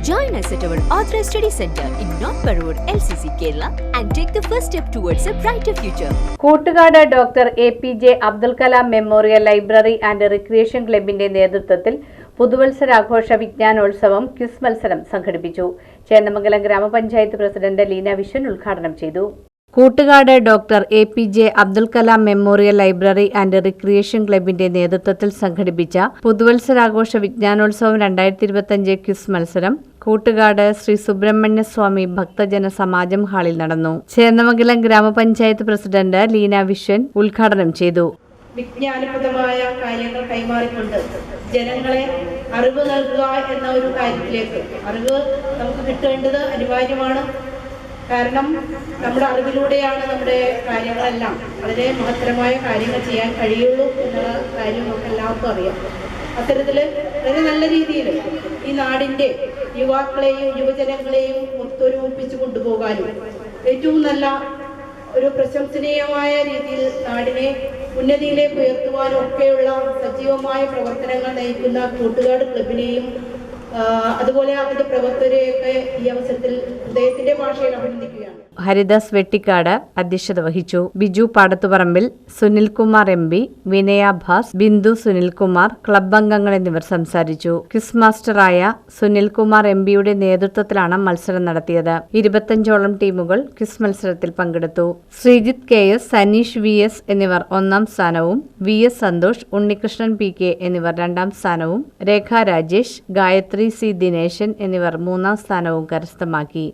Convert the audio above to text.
Join us at our Authorized Study Center in North Parur, LCC, Kerala, and take the first step towards a brighter future. Koottukad doctor A P J Abdul Kalam memorial library and recreation ക്ലബിന്റെ നേതൃത്വത്തിൽ പുതുവത്സരാഘോഷ വിജ്ഞാനോത്സവം quiz മത്സരം സംഘടിപ്പിച്ചു ചേന്നമംഗലം ഗ്രാമപഞ്ചായത്ത് president Leena Viswan ഉദ്ഘാടനം ചെയ്തു Koottukad doctor A P J Abdul Kalam memorial library and recreation ക്ലബിന്റെ നേതൃത്വത്തിൽ സംഘടിപ്പിച്ച പുതുവത്സരാഘോഷ വിജ്ഞാനോത്സവം രണ്ടായിരത്തി ഇരുപത്തിയഞ്ച് ക്വിസ് മത്സരം കൂട്ടുകാട് ശ്രീ സുബ്രഹ്മണ്യ സ്വാമി ഭക്തജന സമാജം ഹാളിൽ നടന്നു. ചേർന്നമംഗലം ഗ്രാമപഞ്ചായത്ത് പ്രസിഡന്റ് ലീന വിശ്വൻ ഉദ്ഘാടനം ചെയ്തു. വിജ്ഞാനപ്രദമായ കാര്യങ്ങൾ കൈമാറിക്കൊണ്ട് ജനങ്ങളെ അറിവ് നൽകുക എന്ന ഒരു കാര്യത്തിലേക്ക് അറിവ് നമുക്ക് കിട്ടേണ്ടത് അനിവാര്യമാണ്. കാരണം നമ്മുടെ അറിവിലൂടെയാണ് നമ്മുടെ കാര്യങ്ങളെല്ലാം വളരെ മഹത്തരമായ കാര്യങ്ങൾ ചെയ്യാൻ കഴിയുള്ളൂ എന്നുള്ള കാര്യം നമുക്ക് എല്ലാവർക്കും അറിയാം. അത്തരത്തിൽ വളരെ നല്ല രീതിയിൽ ഈ നാടിന്റെ യുവാക്കളെയും യുവജനങ്ങളെയും ഒത്തൊരുമിപ്പിച്ച് കൊണ്ടുപോകാനും ഏറ്റവും നല്ല ഒരു പ്രശംസനീയമായ രീതിയിൽ നാടിനെ ഉന്നതിയിലേക്ക് ഉയർത്തുവാനും ഒക്കെയുള്ള സജീവമായ പ്രവർത്തനങ്ങൾ നയിക്കുന്ന കൂട്ടുകാട് ക്ലബിനെയും അതുപോലെ അവരുടെ പ്രവർത്തകരെയൊക്കെ ഈ അവസരത്തിൽ ഹൃദയത്തിന്റെ ഭാഷയിൽ അഭിനന്ദിക്കുകയാണ്. ഹരിദാസ് വെട്ടിക്കാട് അധ്യക്ഷത വഹിച്ചു. Biju Padathuparambil Sunilkumar M P Vinayabhas Bindu Sunilkumar club അംഗങ്ങൾ എന്നിവർ സംസാരിച്ചു. ക്വിസ് മാസ്റ്ററായ സുനിൽകുമാർ എം പിയുടെ നേതൃത്വത്തിലാണ് മത്സരം നടത്തിയത്. ഇരുപത്തഞ്ചോളം ടീമുകൾ ക്വിസ് മത്സരത്തിൽ പങ്കെടുത്തു. Sreejith K S Saneesh V S എന്നിവർ ഒന്നാം സ്ഥാനവും V S Santhosh Unnikrishnan P K എന്നിവർ രണ്ടാം സ്ഥാനവും രേഖാ രാജേഷ് ഗായത്രി സി ദിനേശൻ എന്നിവർ മൂന്നാം സ്ഥാനവും കരസ്ഥമാക്കി.